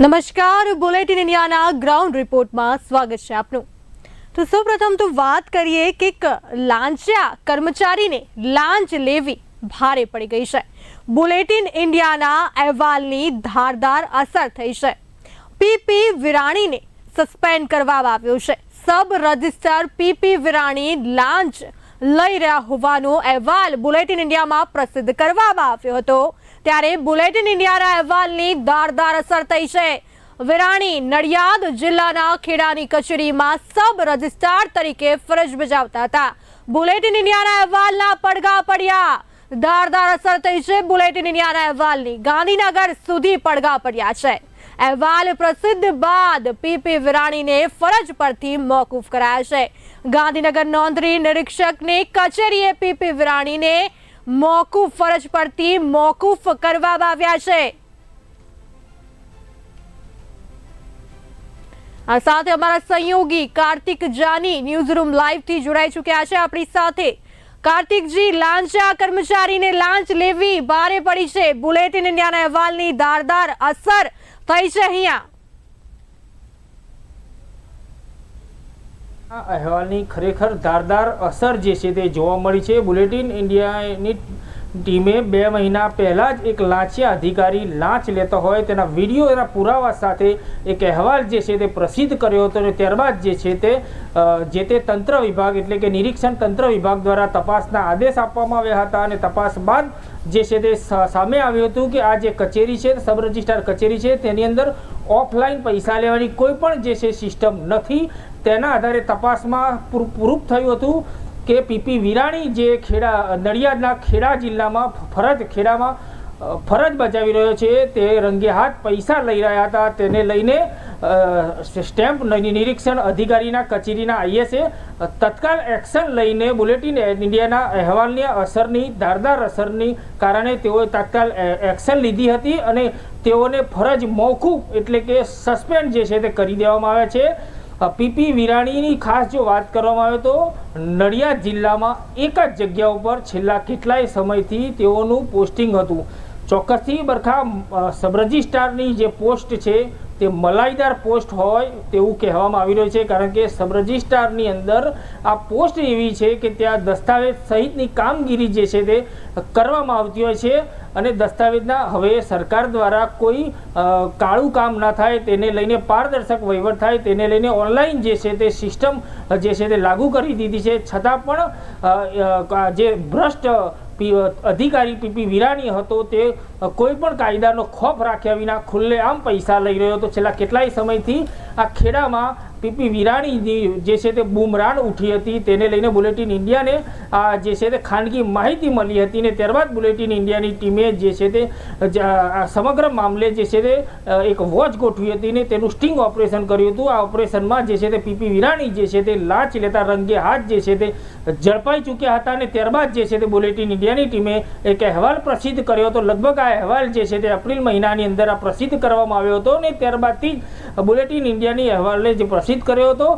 નમસ્કાર, બુલેટિન ઇન્ડિયાના ગ્રાઉન્ડ રિપોર્ટમાં સ્વાગત છે આપનું. તો સૌપ્રથમ તો વાત કરીએ કે લાંચિયા કર્મચારીને લાંચ લેવી ભારે પડી ગઈ છે. બુલેટિન ઇન્ડિયાના અહેવાલની ધારદાર અસર થઈ છે. પીપી વિરાણીને સસ્પેન્ડ કરવામાં આવ્યો છે. સબ રજિસ્ટર પીપી વિરાણી લાંચ લઈ રહ્યા હોવાનો અહેવાલ બુલેટિન ઇન્ડિયામાં પ્રસિદ્ધ કરવામાં આવ્યો હતો. ત્યારે બુલેટિન ઇન્ડિયાના અહેવાલની ધારદાર અસર થઈ છે. વિરાણી, નડિયાદ જિલ્લાના ખેડાની કચેરીમાં સબ રજિસ્ટ્રાર તરીકે ફરજ બજાવતા હતા. બુલેટિન ઇન્ડિયાના અહેવાલના પડઘા પડ્યા. ધારદાર અસર થઈ છે બુલેટિન ઇન્ડિયાના અહેવાલની. ગાંધીનગર સુધી પડઘા પડ્યા છે. અહેવાલ પ્રસિદ્ધ બાદ પીપી વિરાણીને ફરજ પરથી મોકૂફ કરાયા છે. ગાંધીનગર નોંધણી નિરીક્ષકની કચેરીએ પીપી વિરાણીને મોકૂફ ફરજ પરથી મોકૂફ કરવામાં આવ્યા છે. આ સાથે અમારા સહયોગી કાર્તિક જાની ન્યૂઝ રૂમ લાઈવથી જોડાઈ ચૂક્યા છે. આપણી સાથે કાર્તિકજી લાંચા કર્મચારીને લાંચ લેવી ભારે પડી છે. બુલેટિન ઇન્ડિયાના અહેવાલની ધારદાર અસર થઈ છે અહીંયા. આ અહેવાલની ખરેખર ધારદાર અસર જે છે તે જોવા મળી છે. બુલેટિન ઇન્ડિયાની ટીમે બે મહિના પહેલાં જ એક લાંચિયા અધિકારી લાંચ લેતો હોય તેના વીડિયો એના પુરાવા સાથે એક અહેવાલ જે છે તે પ્રસિદ્ધ કર્યો હતો અને ત્યારબાદ જે છે તે જે તે તંત્ર વિભાગ એટલે કે નિરીક્ષણ તંત્ર વિભાગ દ્વારા તપાસના આદેશ આપવામાં આવ્યા હતા અને તપાસ બાદ જે છે તે સામે આવ્યું હતું કે આ જે કચેરી છે, સબ રજિસ્ટ્રાર કચેરી છે, તેની અંદર ઓફલાઈન પૈસા લેવાની કોઈ પણ જે છે સિસ્ટમ નથી. તેના આધારે તપાસમાં પૂર- પ્રૂફ થયું હતું કે પીપી વિરાણી જે ખેડા, નડિયાદના ખેડા જિલ્લામાં ફરજ ખેડામાં ફરજ બજાવી રહ્યો છે, તે રંગે હાથ પૈસા લઈ રહ્યા હતા. તેને લઈને સ્ટેમ્પ નિરીક્ષણ અધિકારીના કચેરીના આઈએસએ તત્કાલ એક્શન લઈને બુલેટિન ઇન્ડિયાના અહેવાલની અસરની, ધારદાર અસરની કારણે તેઓએ તાત્કાલ એક્શન લીધી હતી અને તેઓને ફરજ મોકૂફ એટલે કે સસ્પેન્ડ જે છે તે કરી દેવામાં આવ્યા છે. પીપી વિરાણીની ખાસ જો વાત કરવામાં આવે તો નડિયાદ જિલ્લામાં એક જ જગ્યા ઉપર છેલ્લા કેટલાય સમયથી તેઓનું પોસ્ટિંગ હતું. ચોક્કસથી બરખા અ, સબ રજિસ્ટ્રારની જે પોસ્ટ છે તે મલાઈદાર પોસ્ટ હોય તેવું કહેવામાં આવી રહ્યું છે, કારણ કે સબ રજિસ્ટ્રારની અંદર આ પોસ્ટ એવી છે કે ત્યાં દસ્તાવેજ સહિતની કામગીરી જે છે તે કરવામાં આવતી હોય છે અને દસ્તાવેજના હવે સરકાર દ્વારા કોઈ કાળું કામ ના થાય તેને લઈને પારદર્શક વહીવટ થાય તેને લઈને ઓનલાઈન જે છે તે સિસ્ટમ જે છે તે લાગુ કરી દીધી છે. છતાં પણ જે ભ્રષ્ટ અધિકારી પીપી વિરાણી હતો તે કોઈ પણ કાયદાનો ખોફ રાખ્યા વિના ખુલ્લેઆમ પૈસા લઈ રહ્યો હતો. છેલ્લા કેટલાય સમયથી આ ખેડામાં પીપી વિરાણીની જે છે તે બુમરાણ ઉઠી હતી, તેને લઈને બુલેટિન ઇન્ડિયાને, આ જે છે તે ખાનગી માહિતી મળી હતી ને ત્યારબાદ બુલેટિન ઇન્ડિયાની ટીમે જે છે તે સમગ્ર મામલે જે છે તે એક વોચ ગોઠવી હતી ને તેનું સ્ટિંગ ઓપરેશન કર્યું હતું. આ ઓપરેશનમાં જે છે તે પીપી વિરાણી જે છે તે લાંચ લેતા રંગે હાથ જે છે તે ઝડપાઈ ચૂક્યા હતા અને ત્યારબાદ જે છે તે બુલેટિન ઇન્ડિયાની ટીમે એક અહેવાલ પ્રસિદ્ધ કર્યો હતો. લગભગ આ અહેવાલ જે છે તે એપ્રિલ મહિનાની અંદર આ પ્રસિદ્ધ કરવામાં આવ્યો હતો અને ત્યારબાદથી બુલેટિન ઇન્ડિયાની અહેવાલને જે પ્રસિદ્ધ કર્યો હતો.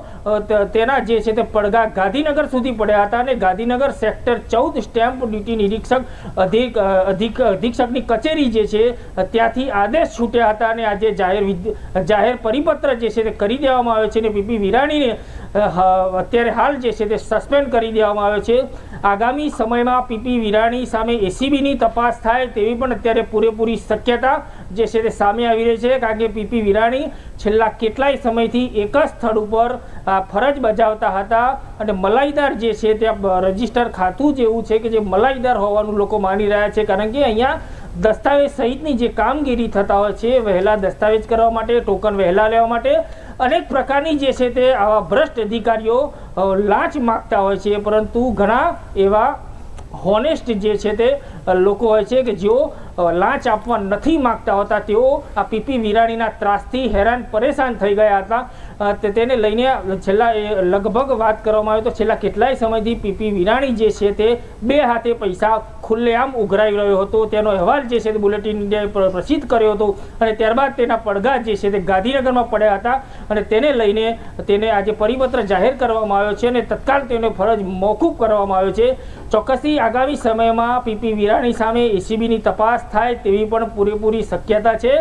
તેના જે છે તે પડઘા ગાંધીનગર સુધી પડ્યા હતા અને ગાંધીનગર સેક્ટર ચૌદ સ્ટેમ્પ ડ્યુટી નિરીક્ષક અધિક અધિક, અધિક્ષકની કચેરી જે છે, ત્યાંથી આદેશ છૂટ્યા હતા અને આજે જાહેર જાહેર પરિપત્ર જે છે તે કરી દેવામાં આવ્યો છે અને પીપી વિરાણીને અત્યારે હાલ જે છે તે સસ્પેન્ડ કરી દેવામાં આવે છે. આગામી સમયમાં પીપી વિરાણી સામે એસીબીની તપાસ થાય તેવી પણ અત્યારે પૂરેપૂરી શક્યતા જે છે તે સામે આવી રહી છે, કારણ કે પીપી વિરાણી છેલ્લા કેટલાય સમયથી એક જ સ્થળ ઉપર ફરજ બજાવતા હતા અને મલાઈદાર જે છે તે રજિસ્ટર ખાતું જ એવું છે કે જે મલાઈદાર હોવાનું લોકો માની રહ્યા છે. કારણ કે અહીંયા દસ્તાવેજ સહિતની જે કામગીરી થતા હોય છે, વહેલા દસ્તાવેજ કરવા માટે, ટોકન વહેલા લેવા માટે અનેક પ્રકારની જે છે તે આવા ભ્રષ્ટ અધિકારીઓ લાંચ માગતા હોય છે, પરંતુ ઘણા એવા હોનેસ્ટ જે છે તે લોકો હોય છે કે જેઓ લાંચ આપવા નથી માગતા હોતા. તેઓ આ પીપી વિરાણીના ત્રાસથી હેરાન, પરેશાન થઈ ગયા હતા. તેને લઈને છેલ્લા લગભગ વાત કરવામાં આવે તો છેલ્લા કેટલાય સમયથી પીપી વિરાણી જે છે તે બે હાથે પૈસા ખુલ્લેઆમ ઉઘરાઈ રહ્યો હતો. તેનો અહેવાલ જે છે તે બુલેટિન ઇન્ડિયાએ પ્ર- પ્રસિદ્ધ કર્યો હતો અને ત્યારબાદ તેના પડઘા જે છે તે ગાંધીનગરમાં પડ્યા હતા અને તેને લઈને તેને આજે પરિપત્ર જાહેર કરવામાં આવ્યો છે અને તત્કાલ તેને ફરજ મોકૂફ કરવામાં આવ્યો છે. ચોક્કસથી આગામી સમયમાં પીપી વિરાણી સામે એસીબીની તપાસ તપાસ થાય તેવી પણ પૂરેપૂરી શક્યતા છે.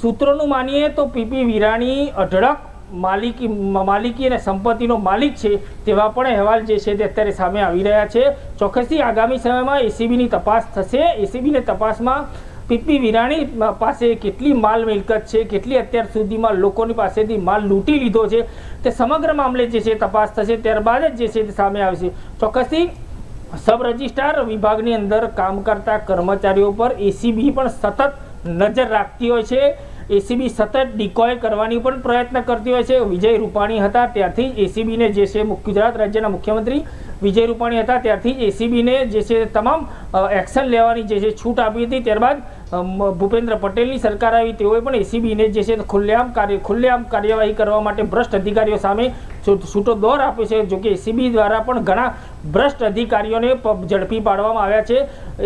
સૂત્રોનું માનીએ તો પીપી વિરાણી અઢળક માલિકી માલિકી અને સંપત્તિનો માલિક છે તેવા પણ અહેવાલ જે છે તે અત્યારે સામે આવી રહ્યા છે. ચોક્કસથી આગામી સમયમાં એસીબીની તપાસ થશે. એસીબીની તપાસમાં પીપી વિરાણી પાસે કેટલી માલ મિલકત છે, કેટલી અત્યાર સુધીમાં લોકોની પાસેથી માલ લૂંટી લીધો છે તે સમગ્ર મામલે જે છે તપાસ થશે. ત્યારબાદ જ જે છે તે સામે આવશે. ચોક્કસથી સબ રજિસ્ટ્રાર વિભાગની અંદર કામ કરતા કર્મચારીઓ પર એસીબી પણ સતત નજર રાખતી હોય છે. એસીબી સતત ડિકોય કરવાની પણ પ્રયત્ન કરતી હોય છે. વિજય રૂપાણી હતા ત્યારથી એસીબીને જે છે ગુજરાત રાજ્યના મુખ્યમંત્રી વિજય રૂપાણી હતા ત્યારથી એસીબીને જે છે તમામ એક્શન લેવાની જે છે છૂટ આપી હતી. ત્યારબાદ ભૂપેન્દ્ર પટેલની સરકાર આવી તેઓએ પણ એસીબીને જે છે ખુલ્લેઆમ કાર્ય, ખુલ્લેઆમ કાર્યવાહી કરવા માટે ભ્રષ્ટ અધિકારીઓ સામે છૂટો દોર આપ્યો છે. જોકે એસીબી દ્વારા પણ ઘણા ભ્રષ્ટ અધિકારીઓને ઝડપી પાડવામાં આવ્યા છે.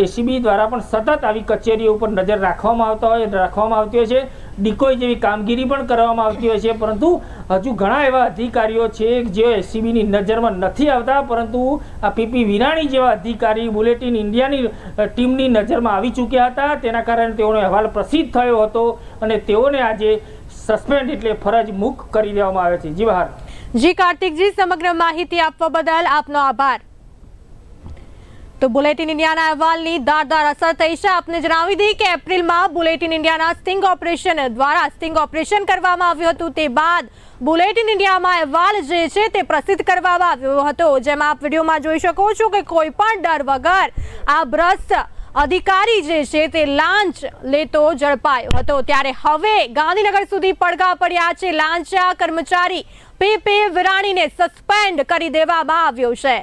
એસીબી દ્વારા પણ સતત આવી કચેરીઓ ઉપર નજર રાખવામાં આવતા હોય, રાખવામાં આવતી હોય છે. ડિકોય જેવી કામગીરી પણ કરવામાં આવતી હોય છે, પરંતુ હજુ ઘણા એવા અધિકારીઓ છે જે એસીબીની નજરમાં નથી આવતા, પરંતુ આ પીપી વિરાણી જેવા અધિકારી બુલેટિન ઇન્ડિયાની ટીમની નજરમાં આવી ચૂક્યા હતા. તેના કારણે તેઓનો અહેવાલ પ્રસિદ્ધ થયો હતો અને તેઓને આજે સસ્પેન્ડ એટલે ફરજ મુક્ત કરી દેવામાં આવે છે. જી બહાર જી, કાર્તિકજી, સમગ્ર માહિતી આપવા બદલ આપનો આભાર. તો બુલેટિન ઇન્ડિયાના અહેવાલની ધારદાર અસર થઈ છે. આપને જણાવી દઈએ કે એપ્રિલમાં બુલેટિન ઇન્ડિયાના સ્ટિંગ ઓપરેશન દ્વારા સ્ટિંગ ઓપરેશન કરવામાં આવ્યું હતું. તે બાદ બુલેટિન ઇન્ડિયામાં અહેવાલ જે છે તે પ્રસિદ્ધ કરવામાં આવ્યો હતો. જેમાં આપ વિડીયોમાં જોઈ શકો છો કે કોઈ પણ ડર વગર આ ભ્રષ્ટ અધિકારી જે છે તે લાંચ લેતો ઝડપાયો હતો. ત્યારે હવે ગાંધીનગર સુધી પડઘા પડ્યા છે. લાંચા કર્મચારી પે પે વિરાણીને સસ્પેન્ડ કરી દેવામાં આવ્યો છે.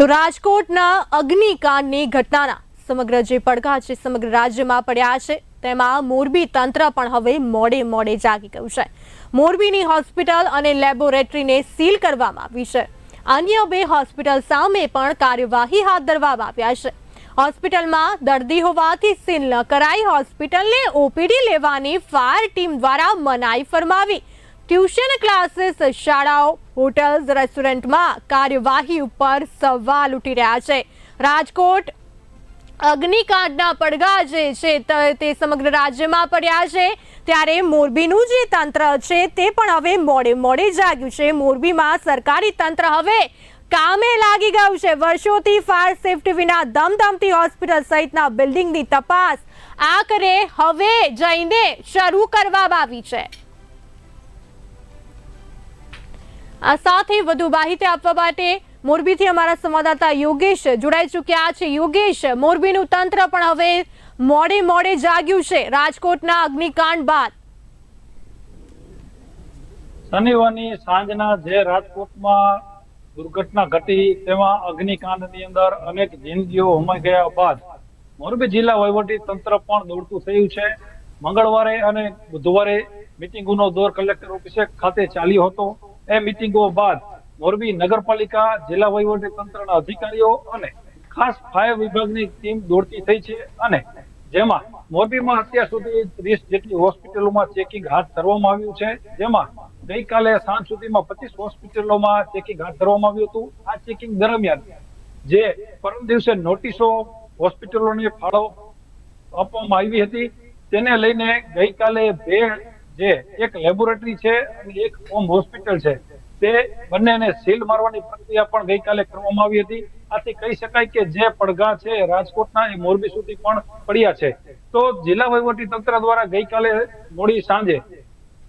તો રાજકોટના અગ્નિકાંડની ઘટનાના સમગ્ર જે પડઘા છે, સમગ્ર રાજ્યમાં પડ્યા છે, તેમાં મોરબી તંત્ર પણ હવે મોડે મોડે જાગી ગયું છે. મોરબીની હોસ્પિટલ અને લેબોરેટરીને સીલ કરવામાં આવી છે. અન્ય બે હોસ્પિટલ સામે પણ કાર્યવાહી હાથ ધરવામાં આવ્યા છે. હોસ્પિટલમાં દર્દી હોવાથી સીલ ન કરાઈ, હોસ્પિટલને ઓપીડી લેવાની ફાયર ટીમ દ્વારા મનાઈ ફરમાવી. ટ્યુશન ક્લાસીસ, શાળાઓ, હોટલ્સ, રેસ્ટોરન્ટમાં કાર્યવાહી ઉપર સવાલ ઉઠી રહ્યા છે. રાજકોટ અગ્નિકાંડના પડઘા જે છે ત- સમગ્ર રાજ્યમાં પડ્યા છે. ત્યારે મોરબીનું જે તંત્ર છે તે પણ હવે મોડે મોડે જાગ્યું છે. મોરબીમાં સરકારી તંત્ર હવે કામે લાગી ગયું છે. વર્ષોથી ફાયર સેફટી વિના ધમધમતી હોસ્પિટલ સહિતના બિલ્ડિંગની તપાસ આખરે હવે જઈને શરૂ કરવામાં આવી છે. આ સાથે વધુ માહિતી આપવા માટે મોરબીથી અમારા સંવાદદાતા યોગેશ જોડાઈ ચૂક્યા છે. યોગેશ, મોરબીનું તંત્ર પણ હવે મોડે મોડે જાગ્યું છે. રાજકોટના અગ્નિકાંડ બાદ. શનિવારની સાંજના જે રાજકોટમાં દુર્ઘટના ઘટી, તેમાં અગ્નિકાંડની અંદર અનેક જિંદગીઓ હોમાઈ ગયા બાદ મોરબી જિલ્લા વહીવટી તંત્ર પણ દોડતું થયું છે. મંગળવારે અને બુધવારે મિટિંગોનો દોર કલેક્ટર ઓફિસે ખાતે ચાલ્યો હતો. એ મિટિંગો બાદ મોરબી નગરપાલિકા, જિલ્લા વહીવટી તંત્રના અધિકારીઓ અને ખાસ ફાયર વિભાગની ટીમ દોડતી થઈ છે અને જેમાં મોરબીમાં અત્યાર સુધી ત્રીસ જેટલી હોસ્પિટલોમાં ચેકિંગ હાથ ધરવામાં આવ્યું છે. જેમાં ગઈકાલે સાંજ સુધીમાં પચીસ હોસ્પિટલોમાં ચેકિંગ હાથ ધરવામાં આવ્યું હતું. આ ચેકિંગ દરમિયાન જે પરમ દિવસે નોટિસો હોસ્પિટલોને ફાળો આપવામાં આવી હતી. તેને લઈને ગઈકાલે બે જે એક લેબોરેટરી છે અને એક હોમ હોસ્પિટલ છે, તે બંનેને સીલ મારવાની પ્રક્રિયા પણ ગઈકાલે કરવામાં આવી હતી. આથી કહી શકાય કે જે પડઘા છે રાજકોટના, એ મોરબી સુધી પણ પડ્યા છે. તો જિલ્લા વહીવટી તંત્ર દ્વારા ગઈકાલે મોડી સાંજે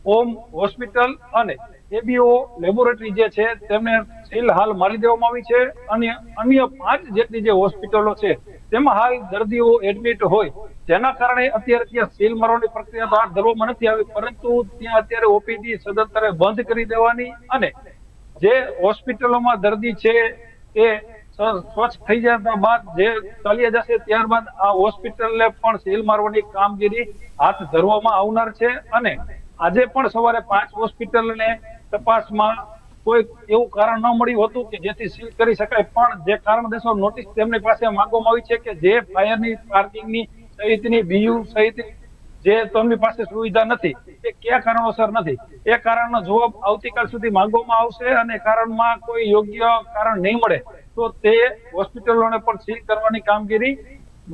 ઓમ હોસ્પિટલ અને એબીઓ લેબોરેટરી જે છે, તેમને સીલ હાલ મારી દેવામાં આવી છે. અને અન્ય પાંચ જેટલી જે હોસ્પિટલો છે તેમાં હાલ દર્દીઓ એડમિટ હોય. જેના કારણે અત્યારે ત્યાં સીલ મારવાની પ્રક્રિયા બહાર ધરવામાં નથી આવી, પરંતુ ત્યાં અત્યારે ઓપીડી સદંતરે બંધ કરી દેવાની અને જે હોસ્પિટલોમાં દર્દી છે એ સ્વચ્છ થઈ જતા બાદ જે ચાલ્યા જશે ત્યારબાદ આ હોસ્પિટલને પણ સીલ મારવાની કામગીરી હાથ ધરવામાં આવનાર છે અને આજે પણ સવારે પાંચ હોસ્પિટલને તપાસમાં કોઈ એવું કારણ ન મળ્યું હતું કે જેથી સીલ કરી શકાય, પણ જે કારણ દેશો નોટિસ તેમની પાસે માંગવામાં આવી છે કે જે ફાયરની પાર્કિંગની સહિતની, બીયુ સહિત જે તેમની પાસે સુવિધા નથી, એ કયા કારણોસર નથી? એ કારણનો જવાબ આવતીકાલ સુધી માંગવામાં આવશે અને કારણમાં કોઈ યોગ્ય કારણ નહીં મળે, તો તે હોસ્પિટલોને પણ સીલ કરવાની કામગીરી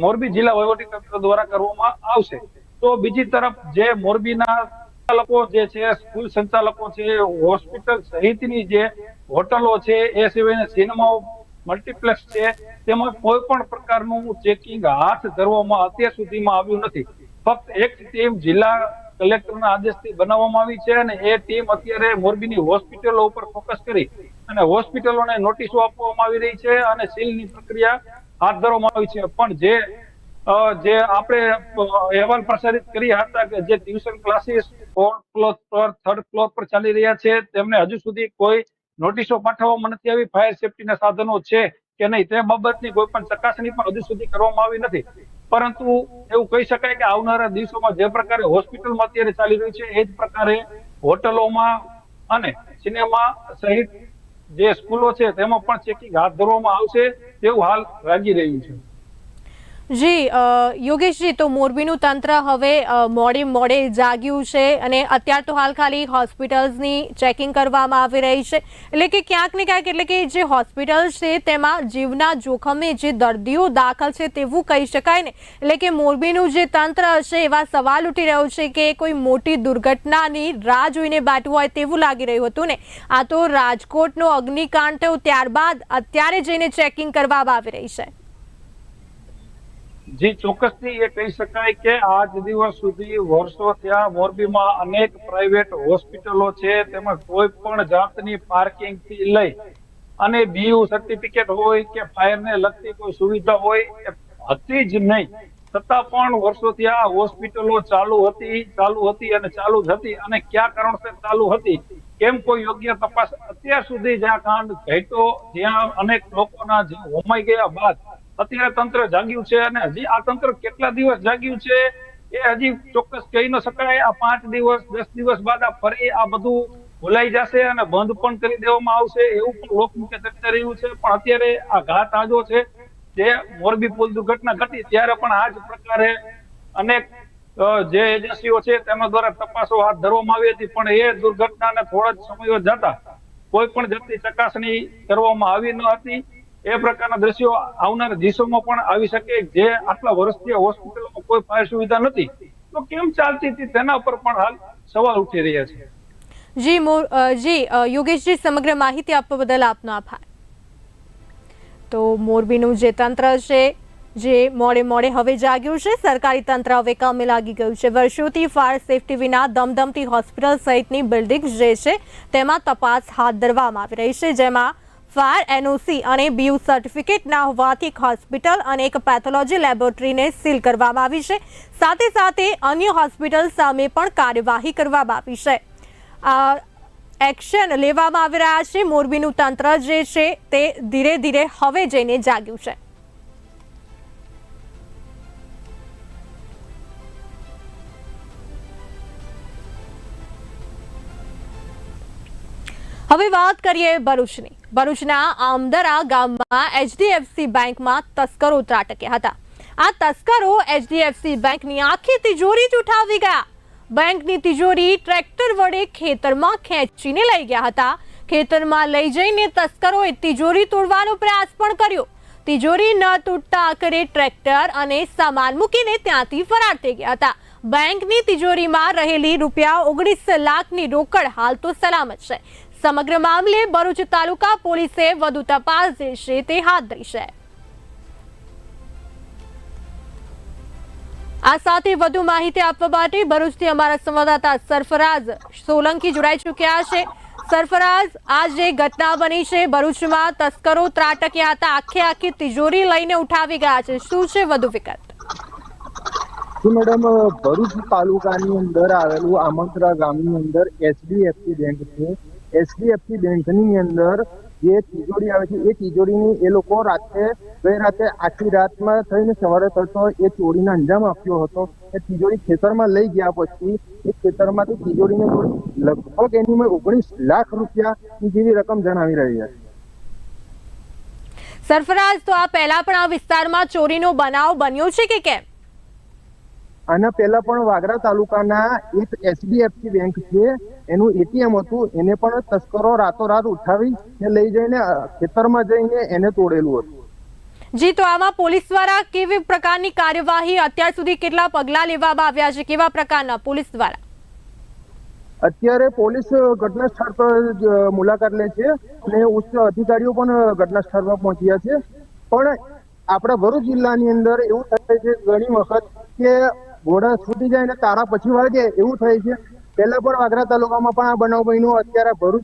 મોરબી જિલ્લા વહીવટી તંત્ર દ્વારા કરવામાં આવશે. તો બીજી તરફ જે મોરબીના સંચાલકો જે છે, સ્કૂલ સંચાલકો છે, હોસ્પિટલ સહિતની જે હોટલો છે, એ સિવાયના સિનેમાઓ મલ્ટીપ્લેક્સ છે, તેમાં કોઈ પણ પ્રકારનું ચેકિંગ હાથ ધરવામાં અત્યાર સુધીમાં આવ્યું નથી. ફક્ત એક ટીમ જિલ્લા કલેક્ટરના આદેશથી બનાવવામાં આવી છે અને એ ટીમ અત્યારે મોરબીની હોસ્પિટલો ઉપર ફોકસ કરી અને હોસ્પિટલોને નોટિસો આપવામાં આવી રહી છે અને સીલની પ્રક્રિયા હાથ ધરવામાં આવી છે. પણ જે જે આપણે અહેવાલ પ્રસારિત કર્યા હતા કે જે ટ્યુશન ક્લાસીસ ફોર્થ ફ્લોર પર થર્ડ ફ્લોર પર ચાલી રહ્યા છે, તેમને હજુ સુધી કોઈ નોટિસો પાઠવવામાં નથી આવી ફાયર સેફટીના સાધનો છે કે નહીં, તે બાબતની કોઈ પણ ચકાસણી પણ હજુ સુધી કરવામાં આવી નથી. પરંતુ એવું કહી શકાય કે આવનારા દિવસોમાં જે પ્રકારે હોસ્પિટલમાં અત્યારે ચાલી રહ્યું છે, એ જ પ્રકારે હોટલોમાં અને સિનેમા સહિત જે સ્કૂલો છે, તેમાં પણ ચેકિંગ હાથ ધરવામાં આવશે તેવું હાલ લાગી રહ્યું છે. જી યોગેશજી, તો મોરબીનું તંત્ર હવે મોડે મોડે જાગ્યું છે અને અત્યાર તો હાલ ખાલી હોસ્પિટલ્સની ચેકિંગ કરવામાં આવી રહી છે. એટલે કે ક્યાંક ને ક્યાંક એટલે કે જે હોસ્પિટલ છે તેમાં જીવના જોખમે જે દર્દીઓ દાખલ છે તેવું કહી શકાય ને. એટલે કે મોરબીનું જે તંત્ર છે એવા સવાલ ઉઠી રહ્યો છે કે કોઈ મોટી દુર્ઘટનાની રાહ જોઈને બેઠું હોય તેવું લાગી રહ્યું હતું ને. આ તો રાજકોટનો અગ્નિકાંડ થયો ત્યારબાદ અત્યારે જઈને ચેકિંગ કરવામાં આવી રહી છે. જી ચોક્કસથી એ કહી શકાય કે આજ દિવસ સુધી વર્ષો ત્યાં મોરબીમાં અનેક પ્રાઇવેટ હોસ્પિટલો છે, તેમાં કોઈ પણ જાતની પાર્કિંગથી લઈ અને બીયુ સર્ટિફિકેટ હોય કે ફાયરને લગતી કોઈ સુવિધા હોય એ હતી જ નહીં. છતાં પણ વર્ષોથી આ હોસ્પિટલો ચાલુ હતી ચાલુ હતી અને ચાલુ જ હતી અને કયા કારણસર ચાલુ હતી કેમ કોઈ યોગ્ય તપાસ અત્યાર સુધી જ્યાં કાંડ ઘટ્યો, જ્યાં અનેક લોકોના હોમાઈ ગયા બાદ અત્યારે તંત્ર જાગ્યું છે અને હજી આ તંત્ર કેટલા દિવસ જાગ્યું છે એ હજી ચોક્કસ કહી ન શકાય. આ પાંચ દિવસ, દસ દિવસ બાદ આ ફરી આ બધું ભૂલાઈ જશે અને બંધ પણ કરી દેવામાં આવશે એવું પણ લોકમુખે ચર્ચા રહ્યું છે. પણ અત્યારે આ ઘા તાજો છે જે મોરબી પુલ દુર્ઘટના ઘટી ત્યારે પણ આ જ પ્રકારે અનેક જે એજન્સીઓ છે તેના દ્વારા તપાસો હાથ ધરવામાં આવી હતી. પણ એ દુર્ઘટનાને થોડા જ સમયો જતા કોઈ પણ જાતની ચકાસણી કરવામાં આવી ન હતી. એ પ્રકારના દ્રશ્યો આવનારા દિવસોમાં પણ આવી શકે. જે આટલા વર્ષથી હોસ્પિટલમાં કોઈ ફાયર સુવિધા નથી. તો કેમ ચાલતી હતી? તેના પર પણ હાલ સવાલ ઉઠી રહ્યા છે. જી જી યોગેશજી, સમગ્ર માહિતી આપવા બદલ આપનો આભાર. તો મોરબીનું જે તંત્ર છે, જે મોડે મોડે હવે જાગ્યું છે, સરકારી તંત્ર હવે કામે લાગી ગયું છે. વર્ષોથી ફાયર સેફટી વિના દમદમતી હોસ્પિટલ સહિતની બિલ્ડિંગ જે છે, તેમાં તપાસ હાથ ધરવામાં આવી રહી છે, જેમાં ફાયર, એનઓસી અને બીયુ સર્ટિફિકેટ ના હોવાથી એક હોસ્પિટલ અને એક પેથોલોજી લેબોરેટરીને સીલ કરવામાં આવી છે. સાથે સાથે અન્ય હોસ્પિટલ સામે પણ કાર્યવાહી કરવામાં આવી છે. એક્શન લેવામાં આવી રહ્યા છે. મોરબીનું તંત્ર જે છે તે ધીરે ધીરે હવે જઈને જાગ્યું છે. હવે વાત કરીએ ભરૂચની. ભરૂચના આમદરા ગામમાં એચડીએફસી બેંકમાં તસ્કરો ત્રાટક્યા હતા. આ તસ્કરો એચડીએફસી બેંકની આખી તિજોરી જ ઉઠાવી ગયા. બેંકની તિજોરી ટ્રેક્ટર વડે ખેતરમાં ખેંચીને લઈ ગયા હતા. ખેતરમાં લઈ જઈને તસ્કરોએ તિજોરી તોડવાનો પ્રયાસ પણ કર્યો. તિજોરી ન તૂટતા આખરે ટ્રેક્ટર અને સામાન મૂકીને ત્યાંથી ફરાર થઈ ગયા હતા. બેંકની તિજોરીમાં રહેલી રૂપિયા ઓગણીસ લાખની રોકડ હાલ તો સલામત છે. સમગ્ર મામલે ભરૂચ તાલુકા પોલીસે વધુ તપાસ જે તે હાથ ધરી આ સાથે વધુ માહિતી આપવા માટે ભરૂચથી અમારા સંવાદદાતા સરફરાજ સોલંકી જોડાઈ ચૂક્યા છે. સરફરાજ આ જે ઘટના બની છે ભરૂચમાં તસ્કરો ત્રાટક્યા હતા, આખે આખી તિજોરી લઈને ઉઠાવી ગયા છે. શું છે વધુ વિગત? મેડમ, ભરૂચ તાલુકાની અંદર આવેલું આમંત્રા ગામની અંદર એચડીએફસી બેંક એચડીએફસી બેંકની અંદર જે તિજોરી આવે છે એ તિજોરીની એ લોકો રાત્રે ગઈ રાતે આખી રાતમાં થઈને સવારે થતો એ ચોરીને અંજામ આપ્યો હતો. એ તિજોરી ખેતરમાં લઈ ગયા પછી એ ખેતરમાંથી તિજોરીને લગભગ એની મેં ઓગણીસ લાખ રૂપિયા જેવી રકમ જણાવી રહી છે. સરફરાજ તો આ પહેલા પણ આ વિસ્તારમાં ચોરીનો બનાવ બન્યો છે કે કેમ? આના પહેલા પણ વાગરા તાલુકાના એક એચડીએફસી બેંક છે એનું એટીએમ હતું એને પણ તસ્કરો રાતોરાત ઉઠાવી ને લઈ જઈને ખેતરમાં જઈને એને તોડેલું હતું. જી તો આમાં પોલીસ દ્વારા કેવી પ્રકારની કાર્યવાહી અત્યાર સુધી કેટલા પગલાં લેવામાં આવ્યા છે? કેવા પ્રકારના પોલીસ દ્વારા? અત્યારે પોલીસ ઘટના સ્થળ પર મુલાકાત લે છે અને ઉચ્ચ અધિકારીઓ પણ ઘટના સ્થળ પર પહોંચ્યા છે. પણ આપણા ભરૂચ જિલ્લાની અંદર એવું થાય છે ઘણી વખત કે ઘોડા છૂટી જાય ને તારા પછી વાગે એવું થાય છે પહેલા પણ વાગરા તાલુકામાં પણ આ બનાવ બન્યો. અત્યારે ભરૂચ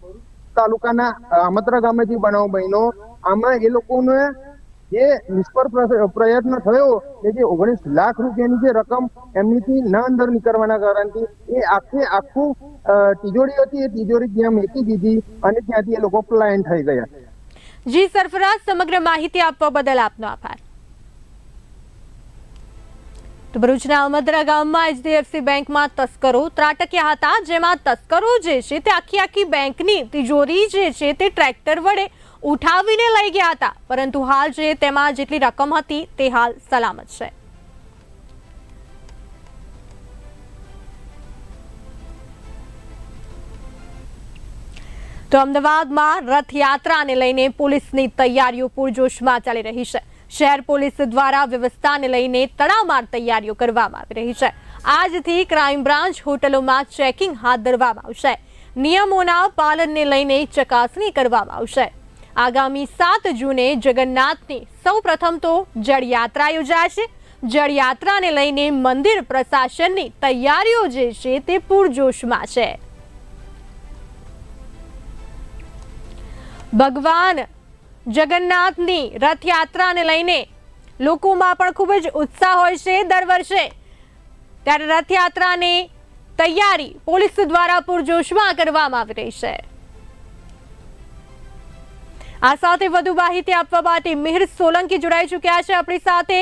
તાલુકાના આમત્રા ગામેથી બનાવ બન્યો. આમાં એ લોકોને જે નિષ્ફળ પ્ર- પ્રયત્ન થયો કે જે ઓગણીસ લાખ રૂપિયાની જે રકમ એમનીથી ના અંદર નીકળવાના કારણથી એ આખે આખું તિજોરી હતી. એ તિજોરી ત્યાં મેકી દીધી અને ત્યાંથી એ લોકો પ્લાયન થઈ ગયા. જી સરફરાજ સમગ્ર માહિતી આપવા બદલ આપનો આભાર. તો ભરૂચના અમદરા ગામમાં એચડીએફસી બેંકમાં તસ્કરો ત્રાટક્યા હતા, જેમાં તસ્કરો જે છે તે આખી આખી બેંકની તિજોરી જે છે તે ટ્રેક્ટર વડે ઉઠાવીને લઈ ગયા હતા. પરંતુ હાલ જે તેમાં જેટલી રકમ હતી તે હાલ સલામત છે. તો અમદાવાદમાં રથયાત્રાને લઈને પોલીસની તૈયારીઓ પૂરજોશમાં ચાલી રહી છે. શહેર પોલીસ દ્વારા વ્યવસ્થાને લઈને તડામાર તૈયારીઓ કરવામાં આવી રહી છે. આજથી ક્રાઇમ બ્રાન્ચ હોટલોમાં ચેકિંગ હાથ ધરવામાં આવશે. નિયમોના પાલનને લઈને ચકાસણી કરવામાં આવશે. આગામી સાત જૂને જગન્નાથની સૌ પ્રથમ તો જળયાત્રા યોજાશે. જળયાત્રાને લઈને મંદિર પ્રશાસનની તૈયારીઓ જે છે તે પૂરજોશમાં છે. ભગવાન જગન્નાથની રથયાત્રાને લઈને લોકોમાં પણ ખૂબ જ ઉત્સાહ હોય છે દર વર્ષે. ત્યારે રથયાત્રાની તૈયારી પોલીસ દ્વારા પૂરજોશમાં કરવામાં આવી રહી છે. આ સાથે વધુ માહિતી આપવા માટે મિહિર સોલંકી જોડાઈ ચૂક્યા છે. આપણી સાથે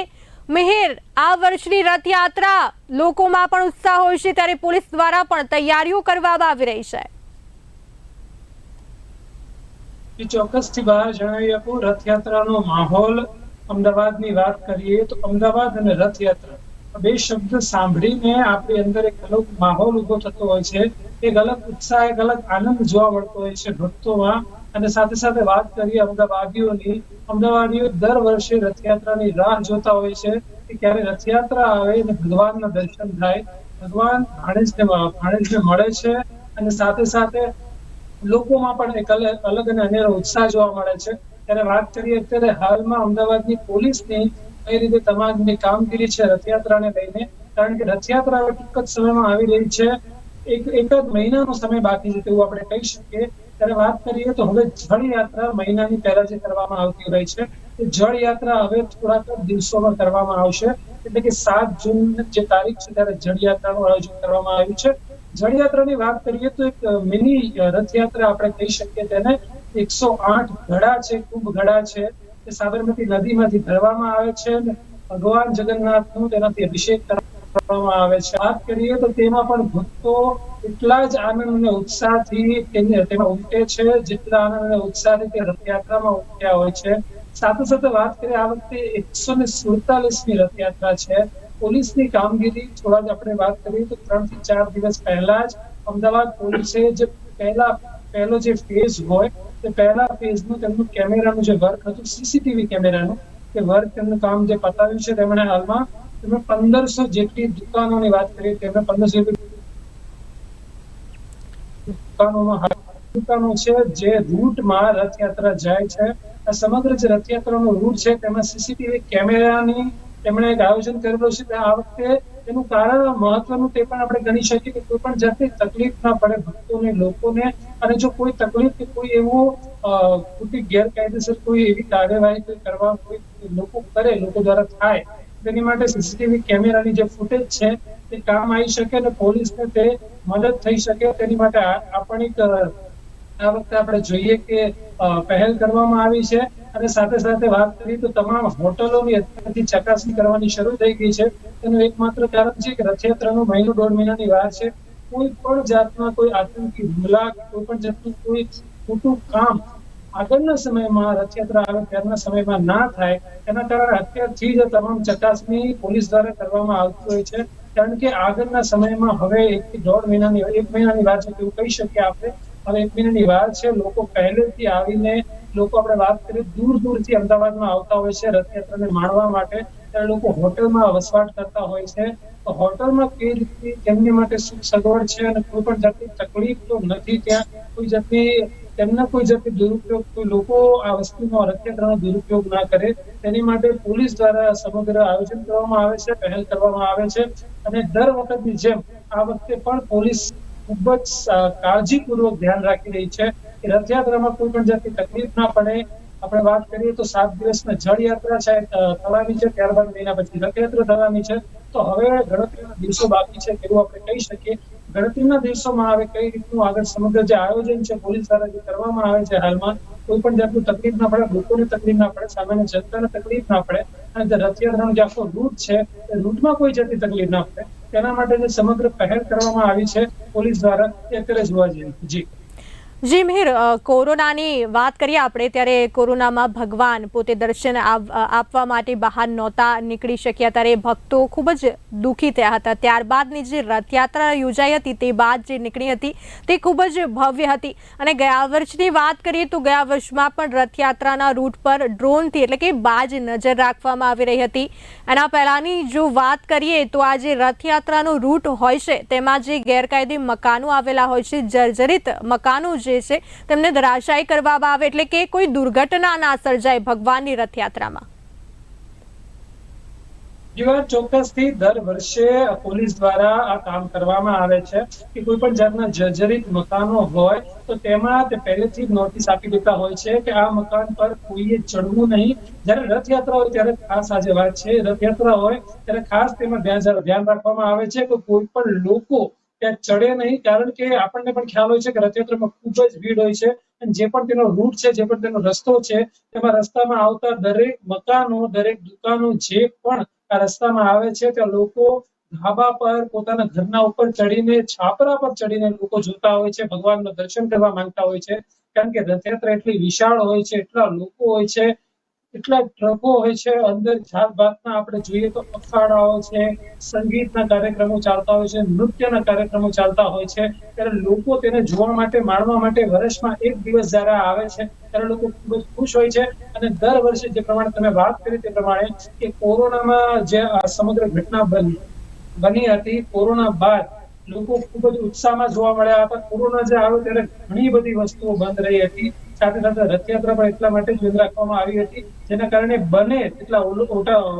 મિહિર, આ વર્ષની રથયાત્રા લોકોમાં પણ ઉત્સાહ હોય છે. ત્યારે પોલીસ દ્વારા પણ તૈયારીઓ કરવામાં આવી રહી છે. એ ચોક્કસથી બહાર જણાવી આપું, રથયાત્રાનો માહોલ અમદાવાદની વાત કરીએ તો અમદાવાદ અને રથયાત્રા. બે શબ્દ સાંભળીને આપણી અંદર એક અલગ માહોલ ઊભો થતો હોય છે. એક અલગ ઉત્સાહ, એક અલગ આનંદ જોવા મળતો હોય છે ભક્તોમાં. અને સાથે સાથે વાત કરીએ અમદાવાદીઓની. અમદાવાદીઓ દર વર્ષે રથયાત્રાની રાહ જોતા હોય છે કે ક્યારે રથયાત્રા આવે અને ભગવાનના દર્શન થાય. ભગવાન ભાણેજને ભાણેજને મળે છે અને સાથે સાથે લોકોમાં પણ એક અલગ અને અનેરો ઉત્સાહ જોવા મળે છે. ત્યારે વાત કરીએ અત્યારે હાલમાં અમદાવાદની પોલીસની કઈ રીતે તમામની કામગીરી છે રથયાત્રાને લઈને. કારણ કે રથયાત્રા હવે ટૂંક જ સમયમાં આવી રહી છે. એક એક જ મહિનાનો સમય બાકી છે તેવું આપણે કહી શકીએ. ત્યારે વાત કરીએ તો હવે જળ યાત્રા મહિનાની પહેલા જે કરવામાં આવતી હોય છે. એ જળ યાત્રા હવે થોડાક દિવસોમાં કરવામાં આવશે. એટલે કે સાત જૂન જે તારીખ છે ત્યારે જળ યાત્રાનું આયોજન કરવામાં આવ્યું છે. જળયાત્રાની વાત કરીએ તો એક મિની રથયાત્રા આપણે કહી શકીએ તેને. એકસો આઠ ઘડા છે, કુંભ ઘડા છે, તે સાબરમતી નદીમાંથી ભરવામાં આવે છે ભગવાન જગન્નાથનું તેનાથી અભિષેક કરવામાં આવે છે. વાત કરીએ તો તેમાં પણ ભક્તો એટલા જ આનંદ અને ઉત્સાહથી તેમાં ઉમટે છે, જેટલા આનંદ અને ઉત્સાહથી તે રથયાત્રામાં ઉમટ્યા હોય છે. સાથે સાથે વાત કરીએ, આ વખતે એકસો ને સુડતાલીસમી રથયાત્રા છે. પોલીસની કામગીરી થોડા જ આપણે વાત કરીએ તો ત્રણથી ચાર દિવસ પહેલા જ અમદાવાદ પોલીસે જે પહેલા, પહેલો જે ફેઝ હોય, તે પહેલા ફેઝનું તેમનું કેમેરાનું જે વર્ક હતું સીસીટીવી કેમેરાનું, તે વર્ક તેમનું કામ જે પતાવ્યું છે તેમણે હાલમાં તેમણે પંદરસો જેટલી દુકાનોની વાત કરીએ તેમણે પંદરસો જેટલી દુકાનોમાં દુકાનો છે જે રૂટમાં રથયાત્રા જાય છે. આ સમગ્ર જે રથયાત્રાનો રૂટ છે, તેમાં સીસીટીવી કેમેરાની તેમણે એક આયોજન કરેલું છે આ વખતે એનું કારણ મહત્વનું તે પણ આપણે ગણી શકીએ કે કોઈ પણ જાતની તકલીફ ના પડે ભક્તોને, લોકોને અને જો કોઈ તકલીફ કે કોઈ એવો ખોટી ગેરકાયદેસર કોઈ એવી કાર્યવાહી કરવા કોઈ લોકો કરે, લોકો દ્વારા થાય, તેની માટે સીસીટીવી કેમેરાની જે ફૂટેજ છે તે કામ આવી શકે અને પોલીસને તે મદદ થઈ શકે તેની માટે આ પણ એક આ વખતે આપણે જોઈએ કે પહેલ કરવામાં આવી છે અને સાથે સાથે વાત કરીએ તો તમામ હોટલોની અત્યારથી ચકાસણી કરવાની શરૂ થઈ ગઈ છે. તેનું એકમાત્ર કારણ છે કે રથયાત્રાનો મહિનો દોઢ મહિનાની વાર છે. કોઈ પણ જાતના કોઈ આતંકી, હુમલા, કોઈ પણ જાતનું કોઈ ખોટું કામ આગળના સમયમાં રથયાત્રા આવે ત્યારના સમયમાં ના થાય એના કારણે અત્યારથી જ તમામ ચકાસણી પોલીસ દ્વારા કરવામાં આવતી હોય છે. કારણ કે આગળના સમયમાં હવે એક દોઢ મહિનાની, એક મહિનાની વાત છે એવું કહી શકીએ આપણે. હવે એક મિનિટની વાત છે, લોકો પહેલેથી આવીને લોકો આપણે વાત કરીએ દૂર દૂરથી અમદાવાદમાં આવતા હોય છે, રથયાત્રાને માણવા માટે. ત્યારે લોકો હોટલમાં વસવાટ કરતા હોય છે. તો હોટલમાં કઈ રીતની તેમની માટે સુખ સગવડ છે અને કોઈ પણ જાતની તકલીફ તો નથી ત્યાં. કોઈ જાતની, તેમના કોઈ જાતની દુરુપયોગ, કોઈ લોકો આ વસ્તુનો, રથયાત્રાનો દુરુપયોગ ના કરે. તેની માટે પોલીસ દ્વારા સમગ્ર આયોજન કરવામાં આવે છે, પહેલ કરવામાં આવે છે. અને દર વખતની જેમ આ વખતે પણ પોલીસ ખૂબ જ કાળજીપૂર્વક ધ્યાન રાખી રહી છે કે રથયાત્રામાં કોઈ પણ જાતની તકલીફ ના પડે. આપણે વાત કરીએ તો સાત દિવસના જળ યાત્રા છે થવાની છે, ત્યારબાદ મહિના પછી રથયાત્રા થવાની છે. તો હવે ગણતરીના દિવસો બાકી છે તેવું આપણે કહી શકીએ. ગણતરીના દિવસોમાં હવે કઈ રીતનું આગળ સમગ્ર જે આયોજન છે, પોલીસ દ્વારા જે કરવામાં આવે છે હાલમાં, કોઈ પણ જાતનું તકલીફ ના પડે, લોકોને તકલીફ ના પડે, સામાન્ય જનતાને તકલીફ ના પડે. અને રથયાત્રાનો જે આખો રૂટ છે, એ રૂટમાં કોઈ જાતની તકલીફ ના પડે. તેના માટે જે સમગ્ર પહેલ કરવામાં આવી છે પોલીસ દ્વારા એ અત્યારે જોવા જઈએ. જી. જી મિહિર કોરોનાની વાત કરીએ આપણે, ત્યારે કોરોનામાં ભગવાન પોતે દર્શન આપવા માટે બહાર નહોતા નીકળી શક્યા. ત્યારે ભક્તો ખૂબ જ દુઃખી થયા હતા. ત્યારબાદની જે રથયાત્રા યોજાઈ હતી, તે બાદ જે નીકળી હતી, તે ખૂબ જ ભવ્ય હતી. અને ગયા વર્ષની વાત કરીએ તો ગયા વર્ષમાં પણ રથયાત્રાના રૂટ પર ડ્રોનથી એટલે કે બાજ નજર રાખવામાં આવી રહી હતી. એના પહેલાંની જો વાત કરીએ તો આ જે રથયાત્રાનો રૂટ હોય છે, તેમાં જે ગેરકાયદે મકાનો આવેલા હોય છે, જર્જરિત મકાનો જે છે તેમને ધરાશાયી કરવામાં આવે એટલે કે કોઈ દુર્ઘટના ના સર્જાય ભગવાનની રથયાત્રામાં. વાત ચોક્કસથી દર વર્ષે પોલીસ દ્વારા આ કામ કરવામાં આવે છે કે કોઈ પણ જાતના જર્જરિત મકાનો હોય તો તેમાં તે પહેલેથી જ નોટિસ આપી દેતા હોય છે કે આ મકાન પર કોઈએ ચડવું નહીં. જ્યારે રથયાત્રા હોય ત્યારે ખાસ આજે વાત છે. રથયાત્રા હોય ત્યારે ખાસ તેમાં ધ્યાન રાખવામાં આવે છે કે કોઈ પણ લોકો ત્યાં ચડે નહીં, કારણ કે આપણને પણ ખ્યાલ હોય છે કે રથયાત્રામાં ખૂબ જ ભીડ હોય છે અને જે પણ તેનો રૂટ છે, જે પણ તેનો રસ્તો છે, તેમાં રસ્તામાં આવતા દરેક મકાનો, દરેક દુકાનો જે પણ આ રસ્તામાં આવે છે, ત્યાં લોકો ધાબા પર, પોતાના ઘરના ઉપર ચડીને, છાપરા પર ચડીને લોકો જોતા હોય છે, ભગવાનનું દર્શન કરવા માંગતા હોય છે. કારણ કે રથયાત્રા એટલી વિશાળ હોય છે, એટલા લોકો હોય છે એટલા ટ્રકો હોય છે, અંદર જાત ભાતના આપણે જોઈએ તો અખાડાઓ છે, સંગીતના કાર્યક્રમો ચાલતા હોય છે, નૃત્યના કાર્યક્રમો ચાલતા હોય છે. ત્યારે લોકો તેને જોવા માટે, માણવા માટે વર્ષમાં એક દિવસ જ્યારે આવે છે, ત્યારે લોકો ખૂબ જ ખુશ હોય છે. અને દર વર્ષે જે પ્રમાણે તમે વાત કરી તે પ્રમાણે કે કોરોનામાં જે આ સમગ્ર ઘટના બની બની હતી, કોરોના બાદ લોકો ખૂબ જ ઉત્સાહમાં જોવા મળ્યા હતા. કોરોના જે આવ્યો ત્યારે ઘણી બધી વસ્તુઓ બંધ રહી હતી. સાથે સાથે રથયાત્રા પણ એટલા માટે જ બંધ રાખવામાં આવી હતી. જેના કારણે બને એટલા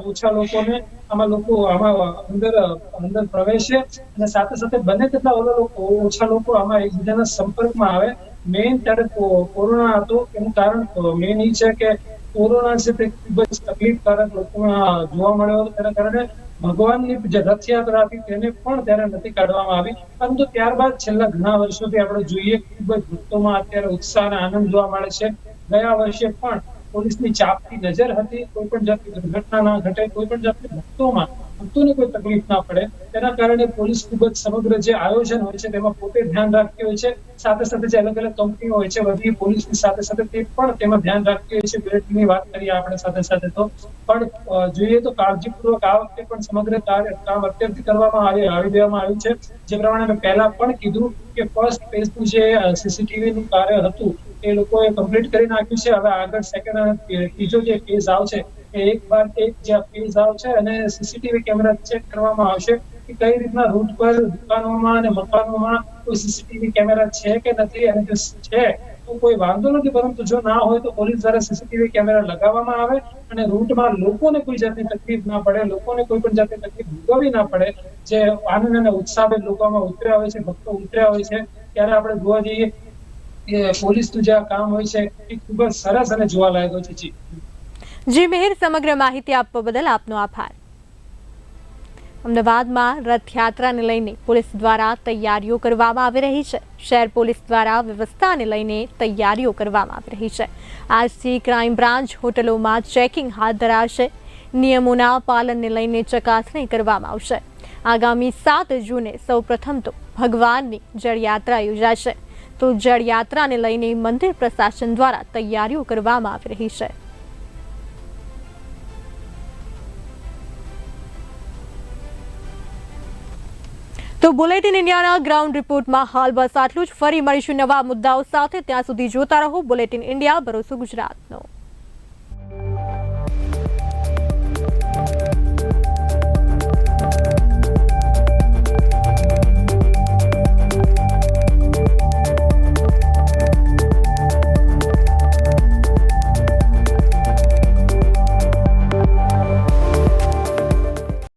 ઓછા લોકોને આમાં લોકો આમાં અંદર અંદર પ્રવેશે અને સાથે સાથે બને તેટલા ઓલા લોકો ઓછા લોકો આમાં એકબીજાના સંપર્કમાં આવે. મેઇન ત્યારે કોરોના હતો. એનું કારણ મેઇન એ છે કે કોરોના છે તે ખૂબ જ તકલીફકારક લોકોમાં જોવા મળ્યો હતો. તેના કારણે ભગવાનની જે રથયાત્રા હતી, તેને પણ ત્યારે નથી કાઢવામાં આવી. પરંતુ ત્યારબાદ છેલ્લા ઘણા વર્ષોથી આપણે જોઈએ, ખૂબ જ ભક્તોમાં અત્યારે ઉત્સાહ અને આનંદ જોવા મળે છે. ગયા વર્ષે પણ પોલીસની ચાપતી નજર હતી. કોઈ પણ જાતની દુર્ઘટના ના ઘટે કોઈ પણ જાતની ભક્તોમાં ભક્તોને કોઈ તકલીફ ના પડે. તેના કારણે પોલીસ ખૂબ જ સમગ્ર જે આયોજન હોય છે તેમાં પોતે ધ્યાન રાખતી હોય છે. સાથે સાથે જે અલગ અલગ કંપનીઓ હોય છે, બધી પોલીસની સાથે સાથે તે પણ તેમાં ધ્યાન રાખતી હોય છે. બુલેટિનની વાત કરીએ આપણે સાથે સાથે તો. પણ જોઈએ તો કાળજીપૂર્વક આ વખતે પણ સમગ્ર કાર્ય, કામ અત્યારથી કરવામાં આવી આવી દેવામાં આવ્યું છે. જે પ્રમાણે મેં પહેલા પણ કીધું કે ફર્સ્ટ ફેઝનું જે સીસીટીવી નું કાર્ય હતું, એ લોકોએ કમ્પ્લીટ કરી નાખ્યું છે. હવે આગળ સેકન્ડ અને ત્રીજો જે ફેઝ આવશે એક બાદ એક જે ફેઝ આવશે અને સીસીટીવી કેમેરા ચેક કરવામાં આવશે કે કઈ રીતના રૂટ પર દુકાનોમાં અને મકાનોમાં કોઈ સીસીટીવી કેમેરા છે કે નથી અને જો છે તો કોઈ વાંધો નથી, પરંતુ જો ના હોય તો પોલીસ દ્વારા સીસીટીવી કેમેરા લગાવવામાં આવે અને રૂટમાં લોકોને કોઈ જાતની તકલીફ ના પડે, લોકોને કોઈ પણ જાતની તકલીફ ભોગવવી ના પડે, જે આનંદ અને ઉત્સાહભેર લોકોમાં ઉતર્યા હોય છે, ભક્તો ઉતર્યા હોય છે, ત્યારે આપણે જોવા જઈએ કે પોલીસનું જે આ કામ હોય છે એ ખૂબ જ સરસ અને જોવાલાયક હોય છે. જી મિહિર સમગ્ર માહિતી આપવા બદલ આપનો આભાર. અમદાવાદમાં રથયાત્રાને લઈને પોલીસ દ્વારા તૈયારીઓ કરવામાં આવી રહી છે. શહેર પોલીસ દ્વારા વ્યવસ્થાને લઈને તૈયારીઓ કરવામાં આવી રહી છે. આજથી ક્રાઇમ બ્રાન્ચ હોટલોમાં ચેકિંગ હાથ ધરાશે. નિયમોના પાલનને લઈને ચકાસણી કરવામાં આવશે. આગામી સાત જૂને સૌપ્રથમ તો ભગવાનની જળયાત્રા યોજાશે. તો જળયાત્રાને લઈને મંદિર પ્રશાસન દ્વારા તૈયારીઓ કરવામાં આવી રહી છે. તો બુલેટિન ઇન્ડિયાના ગ્રાઉન્ડ રિપોર્ટમાં હાલ બસ આટલું જ. ફરી મળીશું નવા મુદ્દાઓ સાથે. ત્યાં સુધી જોતા રહો બુલેટિન ઇન્ડિયા, ભરોસો ગુજરાતનો.